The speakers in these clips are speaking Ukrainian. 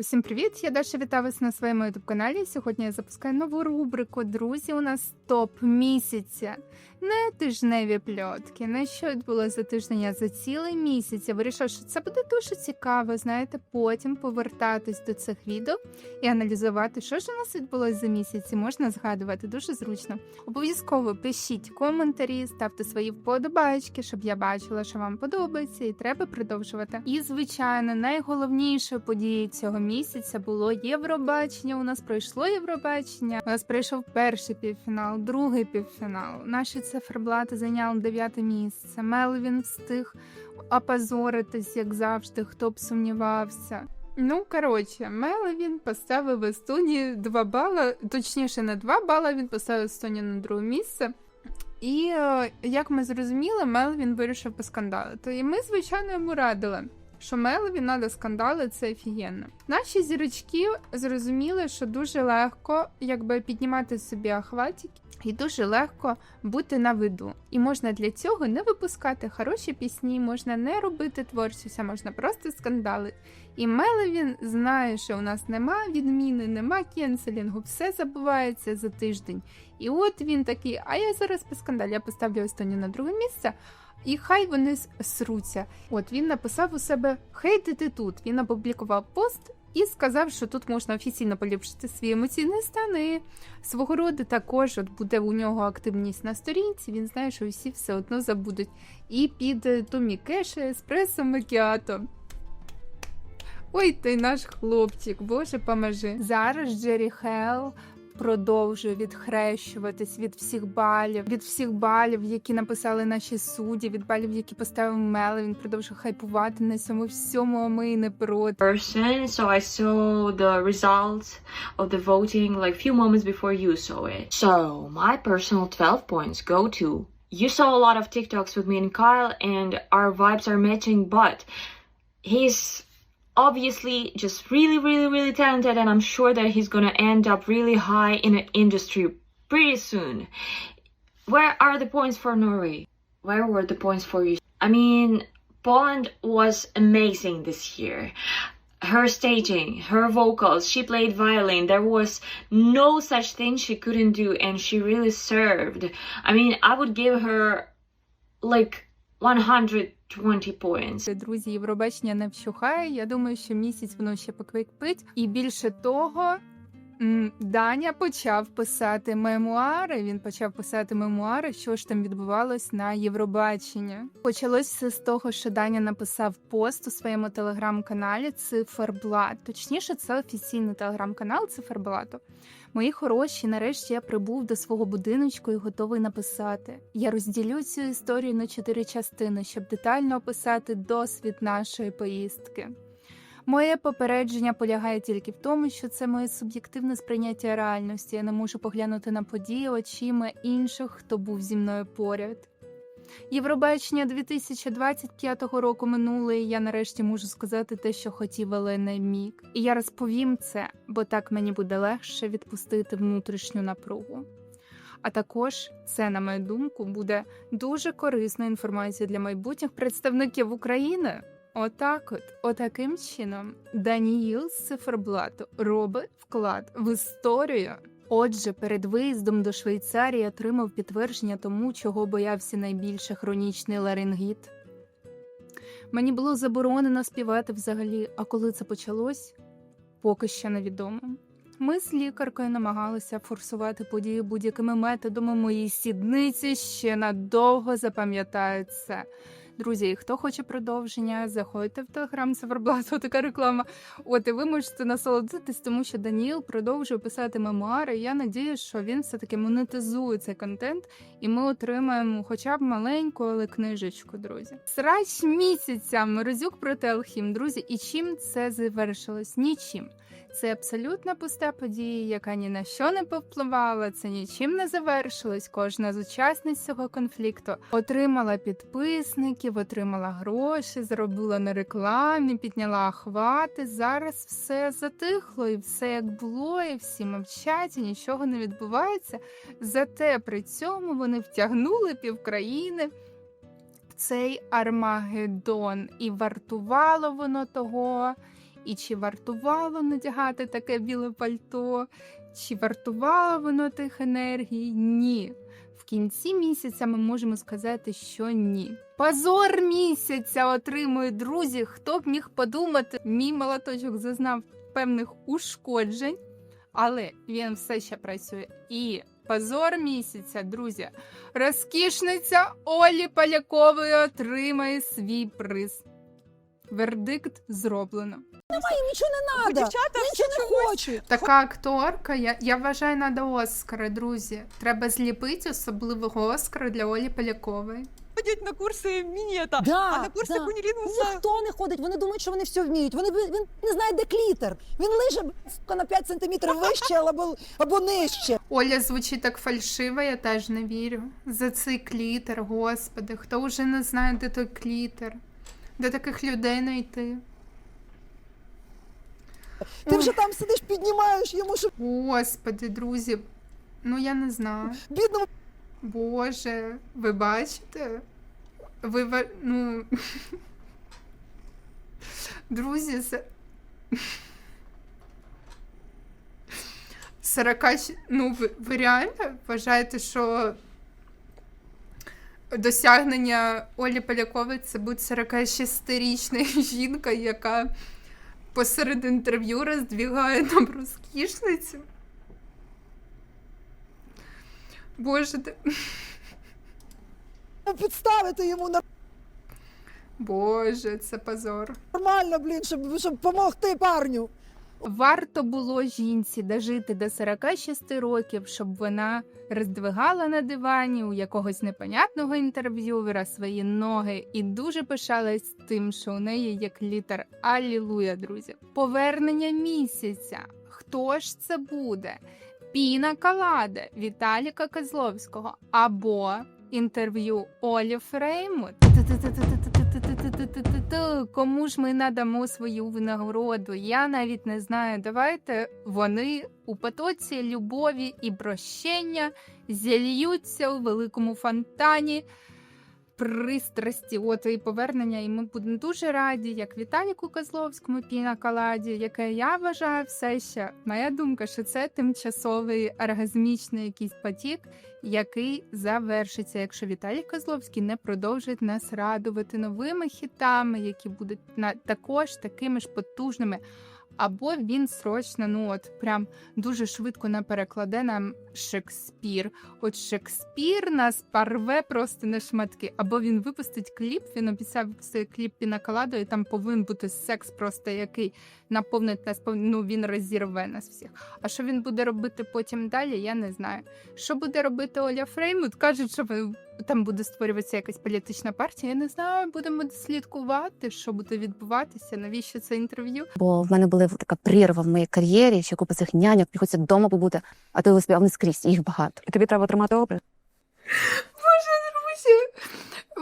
Усім привіт! Я Даша вітаю вас на своєму youtube каналі. Сьогодні я запускаю нову рубрику. Друзі, у нас топ місяця. Не тижневі пльотки. Не що відбулося за тиждень, а за цілий місяць. Я вирішила, що це буде дуже цікаво. Знаєте, потім повертатись до цих відео і аналізувати, що ж у нас відбулося за місяць. І Можна згадувати дуже зручно. Обов'язково пишіть коментарі, ставте свої вподобайки, щоб я бачила, що вам подобається, і треба продовжувати. І звичайно, найголовнішою подією цього місяця було Євробачення. У нас пройшло Євробачення. У нас пройшов перший півфінал, другий півфінал. Наші циферблати зайняли дев'яте місце. Мелвін встиг опозоритись, як завжди, хто б сумнівався. Ну, коротше, Мелвін поставив Естонії 2 бала, точніше, не 2 бала, він поставив Естонію на друге місце. І е, як ми зрозуміли, Мелвін вирішив поскандалити. І ми, звичайно, йому радили що Мелові надо скандали, це офігенно. Наші зірочки зрозуміли, що дуже легко якби піднімати собі ахватики, і дуже легко бути на виду. І можна для цього не випускати хороші пісні, можна не робити творчість, а можна просто скандали. І Меловін знає, що у нас нема відміни, нема кенселінгу, все забувається за тиждень. І от він такий: а я зараз по скандалі, я поставлю Естонію на друге місце. І хай вони сруться. От він написав у себе хейтити тут. Він опублікував пост і сказав, що тут можна офіційно поліпшити свій емоційний стан. І свого роду також от буде у нього активність на сторінці. Він знає, що усі все одно забудуть. І під Томі Кеша еспресо макіато. Ой, ти наш хлопчик, боже поможи. Зараз Джері Хелл продовжує відхрещуватись від всіх балів, від всіх балів, які написали наші судді, від балів, які поставив Мели. Він продовжує хайпувати на цьому всьому, а ми не проти. person so i saw the results of the voting like few moments before you saw it so my personal 12 points go to you saw a lot of tiktoks with me and kyle and our vibes are matching but he's obviously just really, really, really talented, and I'm sure that he's gonna end up really high in an industry pretty soon. Where are the points for Norway? Where were the points for you? I mean, Poland was amazing this year. Her staging, her vocals, she played violin. There was no such thing she couldn't do, and she really served. I mean, I would give her like 100 20 points. Друзі, Євробачення не вщухає. Я думаю, що місяць воно ще поквикпить. І більше того, Даня почав писати мемуари. Він почав писати мемуари, що ж там відбувалось на Євробачення. Почалося з того, що Даня написав пост у своєму телеграм-каналі Циферблат. Точніше, це офіційний телеграм-канал Циферблату. Мої хороші, нарешті я прибув до свого будиночку і готовий написати. Я розділю цю історію на чотири частини, щоб детально описати досвід нашої поїздки. Моє попередження полягає тільки в тому, що це моє суб'єктивне сприйняття реальності. Я не можу поглянути на події очима інших, хто був зі мною поряд. Євробачення 2025 року минуле, і я нарешті можу сказати те, що хотів, але не міг. І я розповім це, бо так мені буде легше відпустити внутрішню напругу. А також це, на мою думку, буде дуже корисна інформація для майбутніх представників України. Отак, от, отаким чином, Даніїл з циферблату робить вклад в історію. Отже, перед виїздом до Швейцарії отримав підтвердження тому, чого боявся найбільше хронічний ларингіт. Мені було заборонено співати взагалі, а коли це почалось, поки що невідомо. Ми з лікаркою намагалися форсувати події будь-якими методами. Мої сідниці ще надовго запам'ятають це. Друзі, хто хоче продовження, заходьте в телеграм Северблату, така реклама. От і ви можете насолодитись, тому що Даніл продовжує писати мемуари. Я надію, що він все-таки монетизує цей контент, і ми отримаємо хоча б маленьку, але книжечку, друзі. Срач місяця Морозюк проти Алхім, друзі. І чим це завершилось? Нічим. Це абсолютно пуста подія, яка ні на що не повпливала, це нічим не завершилось. Кожна з учасниць цього конфлікту отримала підписників, отримала гроші, зробила на рекламі, підняла охвати. Зараз все затихло, і все як було, і всі мовчать, і нічого не відбувається. Зате при цьому вони втягнули півкраїни. Цей Армагеддон, і вартувало воно того. І чи вартувало надягати таке біле пальто, чи вартувало воно тих енергій? Ні. В кінці місяця ми можемо сказати, що ні. Позор місяця отримують друзі. Хто б міг подумати, мій молоточок зазнав певних ушкоджень, але він все ще працює. І позор місяця, друзі, розкішниця Олі Полякової отримає свій приз. Вердикт зроблено. Їм нічого не треба. Дівчата нічого не хочуть. Така акторка, я, я вважаю, надо Оскара, друзі. Треба зліпити особливого Оскара для Олі Полякової. ходять на курси мінета, Да, а на курси да. кунілінгуса Ніхто не ходить, вони думають, що вони все вміють. Вони він не знає, де клітер. Він сука, на 5 сантиметрів вище або, або нижче. Оля звучить так фальшиво, я теж не вірю. За цей клітер, господи, хто вже не знає, де той клітер, де таких людей знайти. Ти вже там сидиш, піднімаєш йому, щоб Господи, друзі, ну я не знаю. бідному Боже, ви бачите? Ви ва- ну. Друзі, це. 40... Ну, ви, ви реально вважаєте, що досягнення Олі Полякової це буде 46-річна жінка, яка посеред інтерв'ю роздвігає нам розкішницю? Боже, ти... підставити йому на. Боже, це позор. нормально, блін, щоб, щоб помогти парню. Варто було жінці дожити до 46 років, щоб вона роздвигала на дивані у якогось непонятного інтерв'ювера свої ноги і дуже пишалась тим, що у неї є клітер. Алілуя, друзі. Повернення місяця. Хто ж це буде? Піна Калада Віталіка Козловського або інтерв'ю Олі Фреймут ту-ту-ту-ту, кому ж ми надамо свою винагороду? Я навіть не знаю. Давайте вони у потоці любові і прощення зільються у великому фонтані пристрасті, от і повернення. І ми будемо дуже раді, як Віталіку Козловському піна Каладі, яке я вважаю все ще. Моя думка, що це тимчасовий оргазмічний якийсь потік, який завершиться, якщо Віталій Козловський не продовжить нас радувати новими хітами, які будуть на також такими ж потужними. Або він срочно, ну от прям дуже швидко не перекладе нам Шекспір. От Шекспір нас порве просто на шматки. Або він випустить кліп. Він обіцяв випустити кліп пінаколаду, і там повинен бути секс, просто який наповнить нас. Ну він розірве нас всіх. А що він буде робити потім далі? Я не знаю. Що буде робити Оля Фреймут? Кажуть, що там буде створюватися якась політична партія. Я не знаю. Будемо слідкувати, що буде відбуватися. Навіщо це інтерв'ю? Бо в мене була така прірва в моїй кар'єрі, ще купа цих няньок, приходиться вдома побути, а ти а вони скрізь, їх багато. І тобі треба тримати образ. Боже, друзі,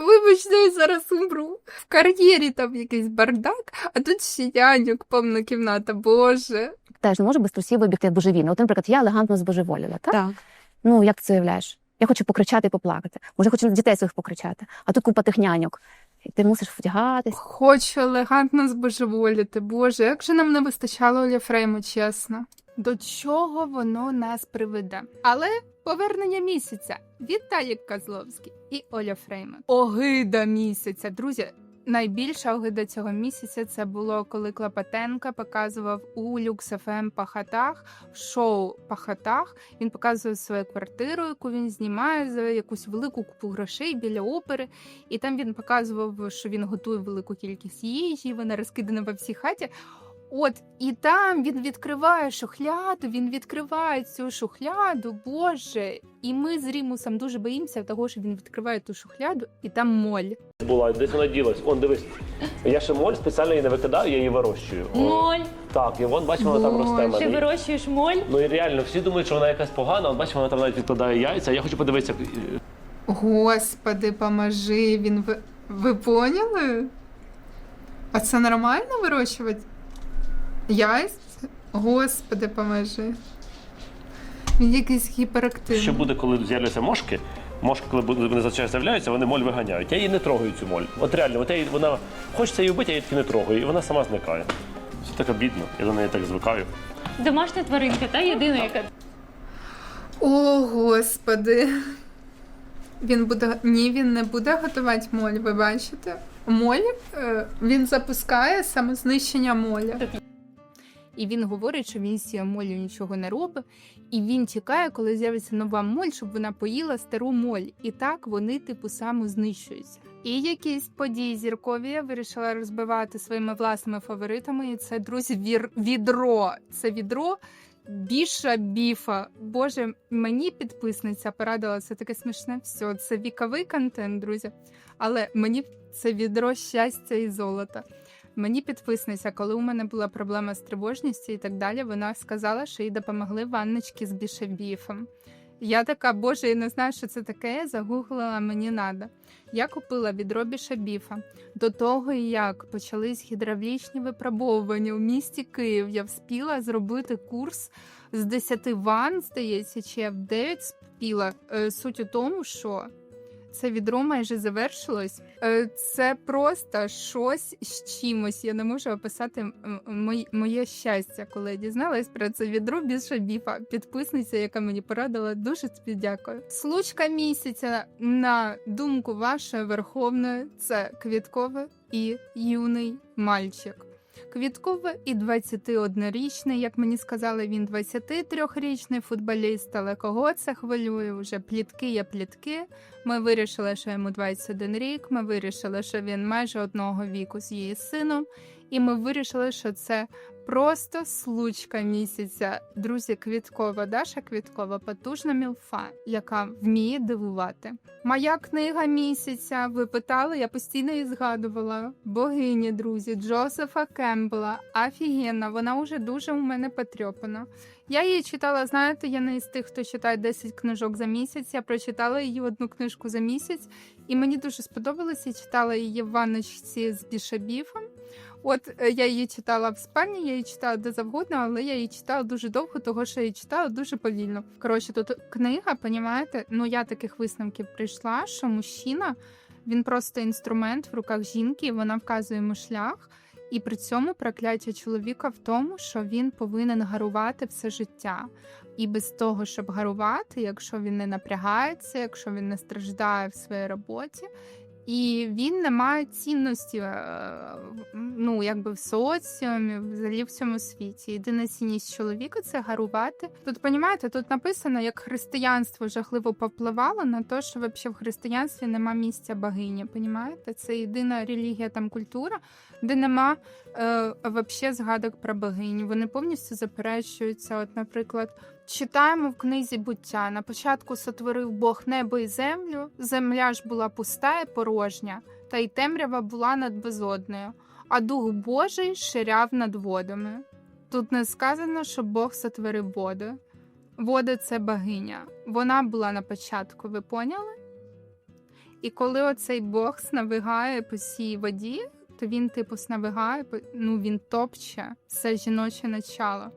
вибачте, я зараз умру. В кар'єрі там якийсь бардак, а тут ще няньок повна кімната. Боже. Теж не може без трусів вибігти божевільно. От, наприклад, я елегантно збожеволіла, так? Так. Ну, як ти це уявляєш? Я хочу покричати і поплакати. Може, хочу на дітей своїх покричати, а тут купа тих няньок. І ти мусиш вдягатись. Хочу елегантно збожеволіти. Боже, як же нам не вистачало Оля Фрейму, чесно. До чого воно нас приведе? Але повернення місяця Віталік Козловський і Оля Фреймут. Огида місяця. Друзі, найбільша огида цього місяця це було, коли Клопотенка показував у Люкс ФМ Пахатах в шоу Пахатах. Він показував свою квартиру, яку він знімає за якусь велику купу грошей біля опери. І там він показував, що він готує велику кількість їжі, вона розкидана по всій хаті. От і там він відкриває шухляду, він відкриває цю шухляду, Боже. І ми з Рімусом дуже боїмося того, що він відкриває ту шухляду, і там моль. була, десь вона ділась. Он дивись. Я ще моль спеціально її не викидаю, я її вирощую. О, Моль. Так, і вон бачимо, вона там росте. в Ти мене. вирощуєш моль? Ну і реально, всі думають, що вона якась погана, от бачимо, вона там навіть відкладає яйця. Я хочу подивитися. як- Господи, поможи. Він ви... ви поняли? А це нормально вирощувати? Яйця? Господи, поможи. Він якийсь гіперактивний. Що буде, коли з'являться мошки? Мошки, коли вони зазвичай з'являються, вони моль виганяють. Я її не трогаю цю моль. От реально, от я її, вона хочеться її вбити, я її таки не трогаю, і вона сама зникає. Це так обідно. Я до неї так звикаю. Домашня тваринка, та єдина, яка О, господи. Він буде. Ні, він не буде готувати моль, ви бачите? Моль е, він запускає самознищення моля. І він говорить, що він з цією моллю нічого не робить, і він чекає, коли з'явиться нова моль, щоб вона поїла стару моль. І так вони, типу, самознищуються. І якісь події зіркові я вирішила розбивати своїми власними фаворитами. І це, друзі, вір... відро. Це відро Біша біфа. Боже, мені підписниця порадила це таке смішне. Все, це віковий контент, друзі. Але мені це відро щастя і золота. Мені підписниця, коли у мене була проблема з тривожністю і так далі, вона сказала, що їй допомогли ванночки з бішебіфом. Я така, боже, я не знаю, що це таке. Загуглила, мені надо. Я купила відро бішебіфа. До того, як почались гідравлічні випробовування у місті Київ, я вспіла зробити курс з 10 ванн, здається, чи я в 9 спіла. Е, Суть у тому, що це відро майже завершилось. Е, Це просто щось з чимось. Я не можу описати моє, щастя, коли я дізналась про це відро без шабіфа. Підписниця, яка мені порадила, дуже тобі дякую. Случка місяця, на думку вашої верховної, це квіткове і юний мальчик. Квіткова і 21-річний, як мені сказали, він 23-річний футболіст, але кого це хвилює? Вже плітки є плітки. Ми вирішили, що йому 21 рік. Ми вирішили, що він майже одного віку з її сином, і ми вирішили, що це просто случка місяця. Друзі, Квіткова, Даша Квіткова, потужна мілфа, яка вміє дивувати. Моя книга місяця. Ви питали, я постійно її згадувала. Богині, друзі, Джозефа Кембла. Офігенна, вона вже дуже у мене потрьопана. Я її читала, знаєте, я не із тих, хто читає 10 книжок за місяць. Я прочитала її одну книжку за місяць, і мені дуже сподобалося. Я читала її в ванночці з бішабіфом. От е, я її читала в спальні, я її читала де завгодно, але я її читала дуже довго, того що я її читала дуже повільно. Коротше, тут книга, понімаєте? Ну я таких висновків прийшла, що мужчина він просто інструмент в руках жінки, вона вказує йому шлях. І при цьому прокляття чоловіка в тому, що він повинен гарувати все життя. І без того, щоб гарувати, якщо він не напрягається, якщо він не страждає в своїй роботі, і він не має цінності е, ну, якби в соціумі, взагалі в цьому світі. Єдина цінність чоловіка це гарувати. Тут понімаєте, тут написано, як християнство жахливо попливало на те, що взагалі в християнстві нема місця богині. Понімаєте? Це єдина релігія, там культура, де нема е, взагалі згадок про богині. Вони повністю заперечуються. От, наприклад. Читаємо в книзі буття. На початку сотворив Бог небо і землю, земля ж була пуста і порожня, та й темрява була над безодною, а дух Божий ширяв над водами. Тут не сказано, що Бог сотворив воду. Вода це богиня. Вона була на початку, ви поняли? І коли оцей Бог сновигає по цій воді, то він, типу, сновигає, по- ну він топче все жіноче начало.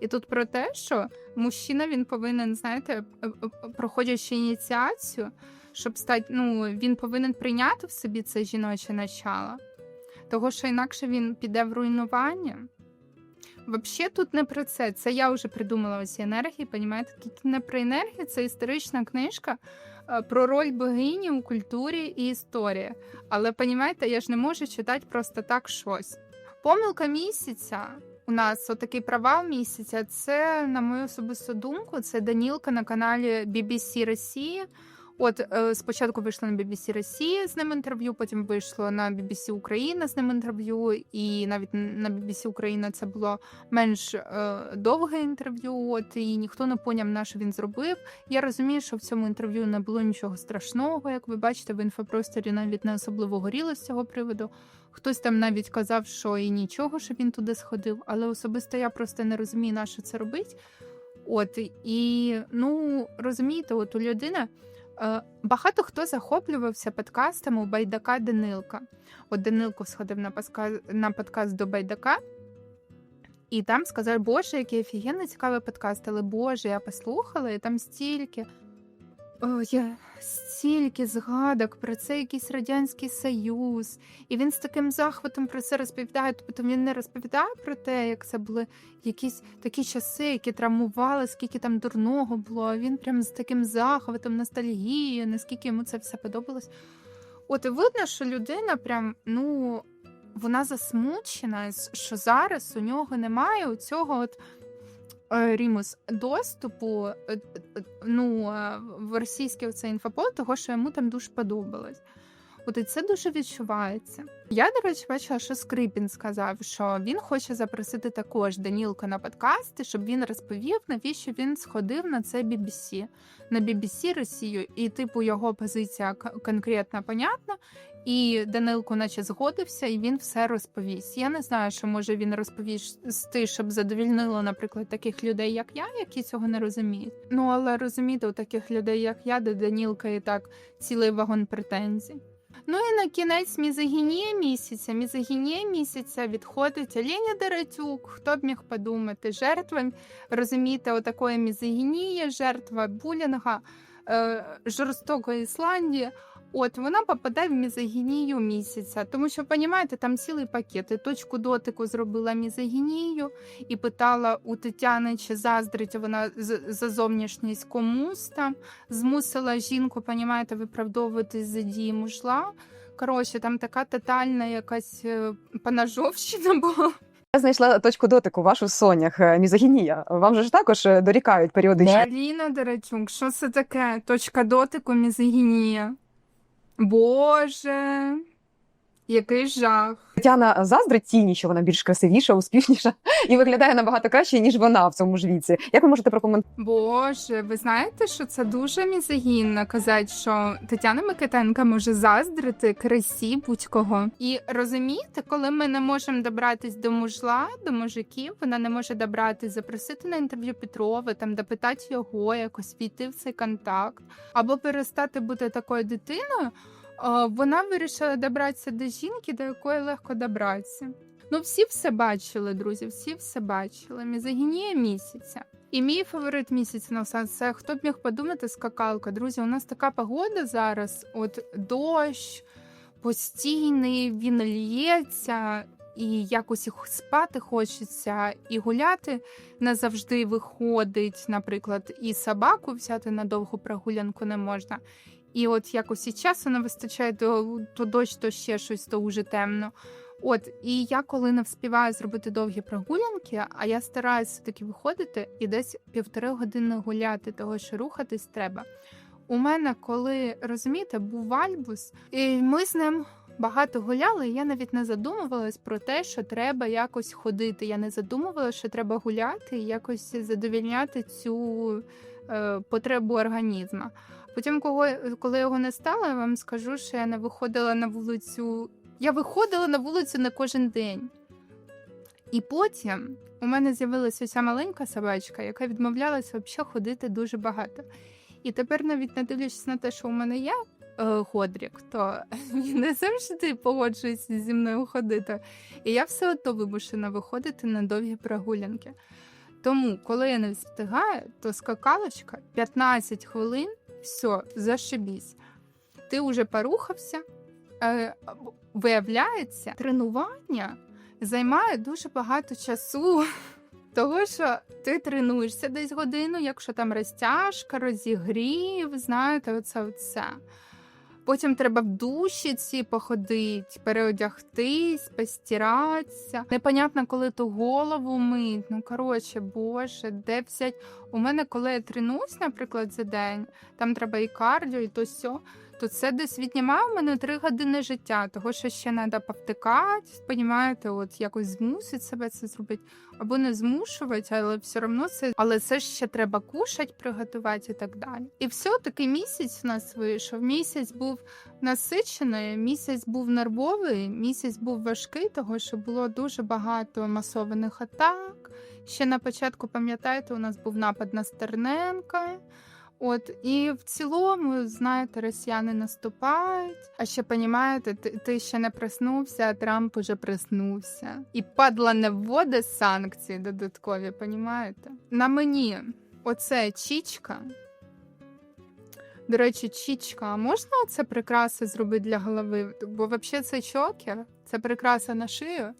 І тут про те, що мужчина він повинен, знаєте, е, е, проходячи ініціацію, щоб стати, ну він повинен прийняти в собі це жіноче начало, того що інакше він піде в руйнування. Взагалі тут не про це. Це я вже придумала ось енергії, понімаєте? Тут не про енергію, це історична книжка е, про роль богині у культурі і історії. Але понімаєте, я ж не можу читати просто так щось. Помилка місяця у нас отакий провал місяця. Це, на мою особисту думку, це Данілка на каналі BBC Росії. От е, спочатку вийшло на BBC Росія з ним інтерв'ю, потім вийшло на BBC Україна з ним інтерв'ю, і навіть на BBC Україна це було менш е, довге інтерв'ю. От і ніхто не поняв, на що він зробив. Я розумію, що в цьому інтерв'ю не було нічого страшного. Як ви бачите, в інфопросторі навіть не особливо горіло з цього приводу. Хтось там навіть казав, що і нічого, що він туди сходив, але особисто я просто не розумію, на що це робить. От і ну розумієте, от у людини е, багато хто захоплювався подкастами у Байдака Данилка. От Данилко сходив на паска- на подкаст до Байдака. І там сказав, Боже, який офігенно цікавий подкаст, але Боже, я послухала, і там стільки О, я стільки згадок про це якийсь радянський союз, і він з таким захватом про це розповідає. Тобто він не розповідає про те, як це були якісь такі часи, які травмували, скільки там дурного було. А він прям з таким захватом, ностальгією, наскільки йому це все подобалось. От і видно, що людина прям ну вона засмучена, що зараз у нього немає у цього от. е, Рімус доступу е, е, ну, в російське оцей інфопол, того, що йому там дуже подобалось. От і це дуже відчувається. Я, до речі, бачила, що Скрипін сказав, що він хоче запросити також Данілка на подкасти, щоб він розповів, навіщо він сходив на це BBC, на BBC Росію, і типу його позиція конкретно понятна. І Данилко, наче згодився, і він все розповість. Я не знаю, що може він розповісти, щоб задовільнило, наприклад, таких людей, як я, які цього не розуміють. Ну але розуміти, у таких людей, як я, де Данілка і так цілий вагон претензій. Ну і на кінець мізогінія місяця. Мізогінія місяця відходить Олені Деретюк. Хто б міг подумати? Жертва розумієте, отакої мізогінії, жертва булінга, е, жорстокої Ісландії. От вона попадає в мізогінію місяця, тому що розумієте, там цілий пакет. І точку дотику зробила мізогінію і питала у Тетяни, чи заздрить вона за зовнішність комусь там змусила жінку, понімаєте, виправдовуватись за дії мужла. Коротше, там така тотальна якась е, поножовщина була. Я знайшла точку дотику вашу з Сонях. е, Мізогінія. Вам же ж також е, дорікають періодично. Аліна Деречук, що це таке? Точка дотику мізогінія. Боже, який жах. Тетяна заздрить тіні, що вона більш красивіша, успішніша і виглядає набагато краще, ніж вона в цьому ж віці. Як ви можете прокоментувати? Боже, ви знаєте, що це дуже мізогінно казати, що Тетяна Микитенка може заздрити красі будь-кого. І розумієте, коли ми не можемо добратись до мужла, до мужиків, вона не може добратись, запросити на інтерв'ю Петрова, там допитати його, якось війти в цей контакт, або перестати бути такою дитиною. Вона вирішила добратися до жінки, до якої легко добратися. Ну, всі все бачили, друзі, всі все бачили. Мізогінія місяця. І мій фаворит місяця на це хто б міг подумати, скакалка. Друзі, у нас така погода зараз: от дощ постійний, він лється, і якось спати хочеться, і гуляти не завжди виходить. Наприклад, і собаку взяти на довгу прогулянку не можна. І от якось і часу не вистачає, то, то дощ, то ще щось, то уже темно. От, і я коли не вспіваю зробити довгі прогулянки, а я стараюся таки виходити і десь півтори години гуляти, того що рухатись треба. У мене, коли розумієте, був альбус, і ми з ним багато гуляли. і Я навіть не задумувалась про те, що треба якось ходити. Я не задумувалася, що треба гуляти і якось задовільняти цю е, потребу організму. Потім, кого, коли його не стало, я вам скажу, що я не виходила на вулицю. Я виходила на вулицю не кожен день. І потім у мене з'явилася ця маленька собачка, яка відмовлялася взагалі ходити дуже багато. І тепер, навіть не дивлячись на те, що у мене є е, Годрік, то він не завжди погоджується зі мною ходити. І я все одно вимушена виходити на довгі прогулянки. Тому, коли я не встигаю, то скакалочка 15 хвилин, все, зашибісь. Ти вже порухався. Е, виявляється, тренування займає дуже багато часу. Того, що ти тренуєшся десь годину, якщо там розтяжка, розігрів, знаєте, оце оце. Потім треба в душі ці походити, переодягтись, постиратися. Непонятно, коли ту голову мить. Ну, коротше, боже, де взять. У мене, коли я тренуюсь, наприклад, за день, там треба і кардіо, і то сьо, то це десь віднімає в мене три години життя, того що ще треба повтикати, понімаєте, от якось змусити себе це зробити, або не змушувати, але все одно це, але це ще треба кушати, приготувати і так далі. І все такий місяць у нас вийшов. Місяць був насичений, місяць був нервовий, місяць був важкий, того що було дуже багато масованих атак. Ще на початку, пам'ятаєте, у нас був напад на Стерненка. От і в цілому, знаєте, росіяни наступають. А ще понімаєте, ти, ти ще не проснувся, а Трамп уже проснувся. І падла не вводить санкції додаткові, понімаєте? На мені оце чічка. До речі, чічка, а можна оце прикраси зробити для голови? Бо взагалі це чокер, це прикраса на шию.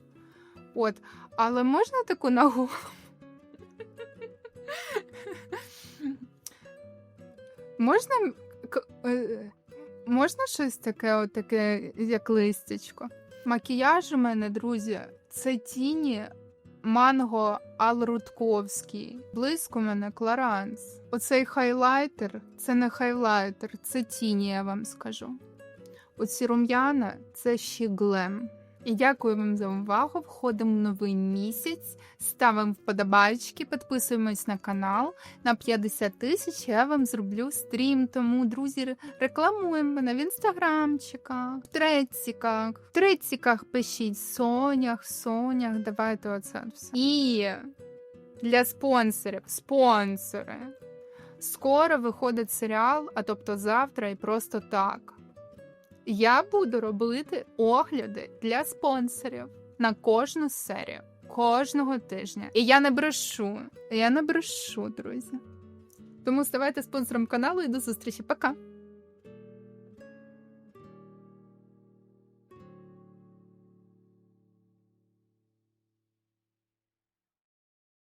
От, але можна таку голову? Можна, е, можна щось таке, от таке, як листячко? Макіяж у мене, друзі, це тіні Манго Алрутковський. Близько мене Кларанс. Оцей хайлайтер це не хайлайтер, це тіні, я вам скажу. Оці рум'яна це ще глем. І дякую вам за увагу. Входимо в новий місяць. Ставимо вподобайки, підписуємось на канал. На 50 тисяч я вам зроблю стрім. Тому, друзі, рекламуємо мене в інстаграмчиках, в треціках. В треціках пишіть Сонях, Сонях. Давайте оце все. І для спонсорів, спонсори. Скоро виходить серіал, а тобто завтра і просто так. Я буду робити огляди для спонсорів на кожну серію, кожного тижня. І я не брешу. Я не брешу, друзі. Тому ставайте спонсором каналу і до зустрічі. Пока!